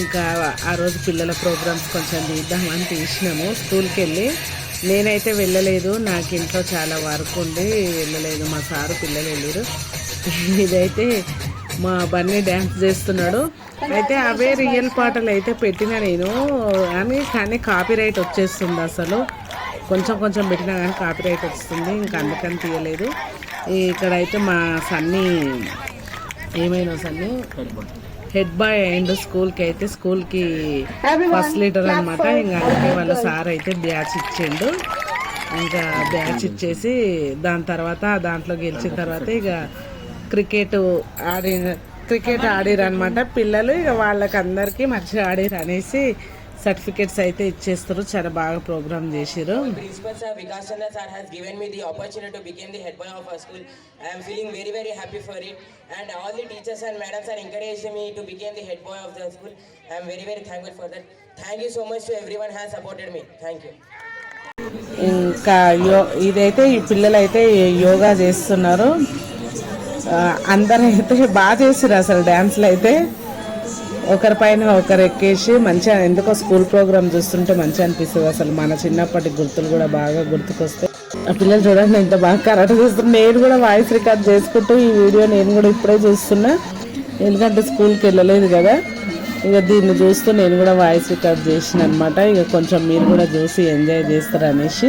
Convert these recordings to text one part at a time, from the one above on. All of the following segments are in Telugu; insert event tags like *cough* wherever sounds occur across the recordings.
ఇంకా ఆ రోజు పిల్లల ప్రోగ్రామ్స్ కొంచెం తీద్దామని తీసినాము. స్కూల్కి వెళ్ళి నేనైతే వెళ్ళలేదు. నాకు ఇంట్లో చాలా వర్క్ ఉండి వెళ్ళలేదు. మా సారు పిల్లలు వెళ్ళారు. ఇదైతే మా బన్నీ డ్యాన్స్ చేస్తున్నాడు. అయితే అవే రియల్ పాటలు అయితే పెట్టిన నేను. అని కానీ కాపీ రైట్ వచ్చేస్తుంది అసలు. కొంచెం కొంచెం పెట్టినా కానీ కాపీ రైట్ వస్తుంది. ఇంకా అందుకని తీయలేదు. ఇక్కడైతే మా సన్నీ ఏమైనా సన్నీ? హెడ్ బాయ్ అండ్ స్కూల్కి అయితే స్కూల్కి ఫస్ట్ లీడర్ అనమాట ఇంకా అందుకే వాళ్ళ సార్ అయితే బ్యాచ్ ఇచ్చిండు. ఇంకా బ్యాచ్ ఇచ్చేసి దాని తర్వాత దాంట్లో గెలిచిన తర్వాత ఇక క్రికెట్ ఆడి క్రికెట్ ఆడిరు అనమాట పిల్లలు ఇక వాళ్ళకి అందరికీ మంచిగా ఆడిరు అనేసి సర్టిఫికెట్స్ అయితే ఇచ్చేస్తారు. చాలా బాగా ప్రోగ్రామ్ చేశారు principal sir Vikas Chandra sir has given me opportunity to the head boy of a school I'm feeling very very happy for it and all teachers and madams are encourage me to become head boy of the school I'm very very thankful for that thank you so much everyone has supported me thank you ఇంకా ఇదైతే ఈ పిల్లలు అయితే యోగా చేస్తున్నారు. అందరూ అయితే బాగా చేస్తున్నారు అసలు డ్యాన్స్లు అయితే ఒకరి పైన ఒకరు ఎక్కేసి మంచిగా ఎందుకో స్కూల్ ప్రోగ్రామ్ చూస్తుంటే మంచిగా అనిపిస్తుంది. అసలు మన చిన్నప్పటి గుర్తులు కూడా బాగా గుర్తుకొస్తాయి. ఆ పిల్లలు చూడండి ఎంత బాగా కరెక్ట్ చేస్తున్నా నేను కూడా వాయిస్ రికార్డ్ చేసుకుంటూ ఈ వీడియో నేను కూడా ఇప్పుడే చూస్తున్నా. ఎందుకంటే స్కూల్కి వెళ్ళలేదు కదా. ఇక దీన్ని చూస్తూ నేను కూడా వాయిస్ రికార్డ్ చేసిన అనమాట ఇక కొంచెం మీరు కూడా చూసి ఎంజాయ్ చేస్తారు అనేసి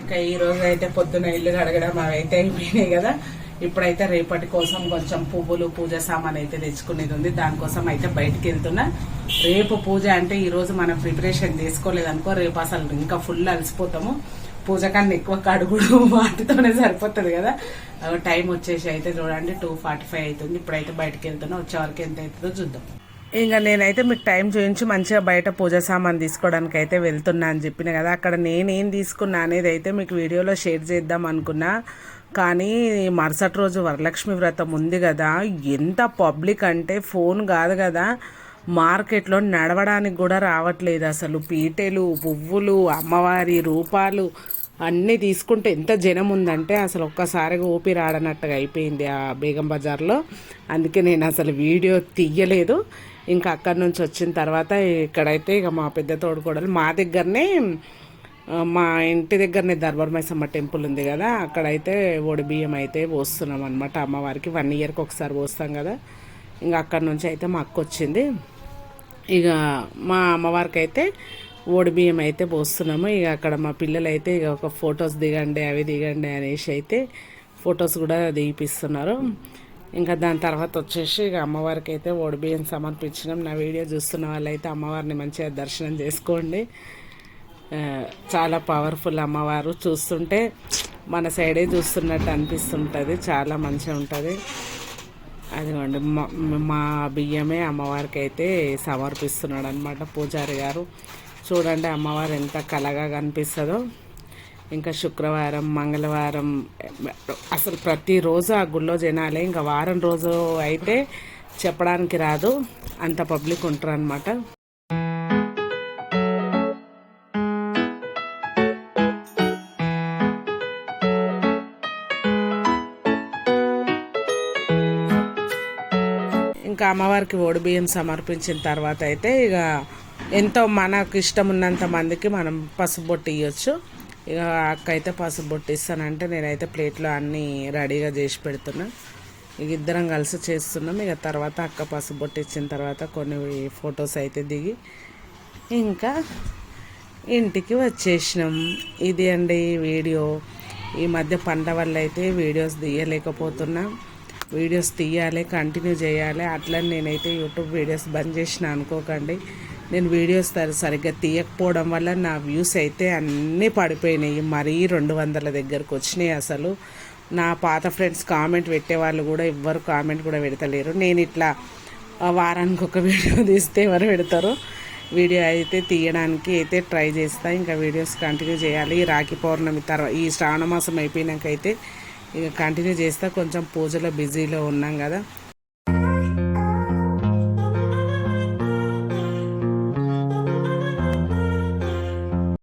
ఇంకా ఈ రోజు అయితే పొద్దున ఇల్లు కడగడం అవైతే అయిపోయినాయి కదా. ఇప్పుడైతే రేపటి కోసం కొంచెం పువ్వులు పూజ సామాన్ అయితే తెచ్చుకునేది ఉంది. దానికోసం అయితే బయటికి వెళ్తున్నా. రేపు పూజ అంటే ఈ రోజు మనం ప్రిపరేషన్ చేసుకోలేదనుకో రేపు అసలు ఇంకా ఫుల్ అలసిపోతాము. పూజ కన్నా ఎక్కువ కడుగుడు *laughs* వాటితోనే సరిపోతుంది కదా. టైం వచ్చేసి అయితే చూడండి టూ ఫార్టీ ఫైవ్ అవుతుంది. ఇప్పుడైతే బయటకు వెళ్తున్నా. వచ్చే వరకు ఎంత అవుతుందో చూద్దాం. ఇంకా నేనైతే మీకు టైం చూపించి మంచిగా బయట పూజ సామాన్ తీసుకోవడానికి అయితే వెళ్తున్నా అని చెప్పిన కదా. అక్కడ నేనేం తీసుకున్నా అనేది అయితే మీకు వీడియోలో షేర్ చేద్దాం అనుకున్నా. కానీ మరుసటి రోజు వరలక్ష్మి వ్రతం ఉంది కదా. ఎంత పబ్లిక్ అంటే ఫోన్ కాదు కదా. మార్కెట్లో నడవడానికి కూడా రావట్లేదు అసలు. పీటెలు పువ్వులు అమ్మవారి రూపాలు అన్నీ తీసుకుంటే ఎంత జనం ఉందంటే అసలు ఒక్కసారిగా ఊపిరి రాడనట్టుగా అయిపోయింది ఆ బేగం బజార్లో. అందుకే నేను అసలు వీడియో తీయలేదు. ఇంకా అక్కడి నుంచి వచ్చిన తర్వాత ఇక్కడైతే ఇక మా పెద్ద తోడుకోడలు మా దగ్గరనే మా ఇంటి దగ్గరనే దర్బార్ మైసమ్మ టెంపుల్ ఉంది కదా అక్కడైతే ఒడి బియ్యం అయితే పోస్తున్నాం అనమాట అమ్మవారికి వన్ ఇయర్కి ఒకసారి పోస్తాం కదా. ఇంకా అక్కడి నుంచి అయితే మా అక్క వచ్చింది. ఇక మా అమ్మవారికి అయితే ఓడి బియ్యం అయితే పోస్తున్నాము. ఇక అక్కడ మా పిల్లలు అయితే ఇక ఒక ఫొటోస్ దిగండి అవి దిగండి అనేసి అయితే ఫొటోస్ కూడా దిగిపిస్తున్నారు ఇంకా దాని తర్వాత వచ్చేసి ఇక అమ్మవారికి అయితే ఓడి బియ్యం సమర్పించినాం నా వీడియో చూస్తున్న వాళ్ళైతే అమ్మవారిని మంచిగా దర్శనం చేసుకోండి. చాలా పవర్ఫుల్ అమ్మవారు. చూస్తుంటే మన సైడే చూస్తున్నట్టు అనిపిస్తుంటుంది. చాలా మంచిగా ఉంటుంది. అదిగోండి మా- మా బియ్యమే అమ్మవారికి అయితే సమర్పిస్తున్నాడు అనమాట పూజారి గారు. చూడండి అమ్మవారు ఎంత కలగా కనిపిస్తుందో. ఇంకా శుక్రవారం మంగళవారం అసలు ప్రతిరోజు ఆ గుళ్ళో జనాలే ఇంకా వారం రోజు అయితే చెప్పడానికి రాదు. అంత పబ్లిక్ ఉంటారు అనమాట ఇంకా అమ్మవారికి ఓడి బియ్యం సమర్పించిన తర్వాత అయితే ఇక ఎంతో మనకు ఇష్టం ఉన్నంత మందికి మనం పసుపు బొట్టు ఇవ్వచ్చు ఇక అక్క అయితే పసుపు బొట్టిస్తానంటే నేనైతే ప్లేట్లో అన్నీ రెడీగా చేసి పెడుతున్నా. ఇక ఇద్దరం కలిసి చేస్తున్నాం. ఇక తర్వాత అక్క పసుపు బొట్టిచ్చిన తర్వాత కొన్ని ఫొటోస్ అయితే దిగి ఇంకా ఇంటికి వచ్చేసినాం. ఇది అండి వీడియో. ఈ మధ్య పంట వల్ల అయితే వీడియోస్ తీయలేకపోతున్నా. వీడియోస్ తీయాలి కంటిన్యూ చేయాలి. అట్లని నేనైతే యూట్యూబ్ వీడియోస్ బంద్ చేసిన అనుకోకండి. నేను వీడియోస్ సరిగ్గా తీయకపోవడం వల్ల నా వ్యూస్ అయితే అన్నీ పడిపోయినాయి. మరీ రెండు వందల దగ్గరకు వచ్చినాయి అసలు. నా పాత ఫ్రెండ్స్ కామెంట్ పెట్టే వాళ్ళు కూడా ఎవ్వరు కామెంట్ కూడా పెడతలేరు. నేను ఇట్లా ఆ వారానికి ఒక వీడియో తీస్తే ఎవరు పెడతారు? వీడియో అయితే తీయడానికి అయితే ట్రై చేస్తా. ఇంకా వీడియోస్ కంటిన్యూ చేయాలి. రాఖీ పౌర్ణమి తర్వాత ఈ శ్రావణ మాసం అయిపోయినాక అయితే ఇక కంటిన్యూ చేస్తా. కొంచెం పూజలో బిజీలో ఉన్నాం కదా.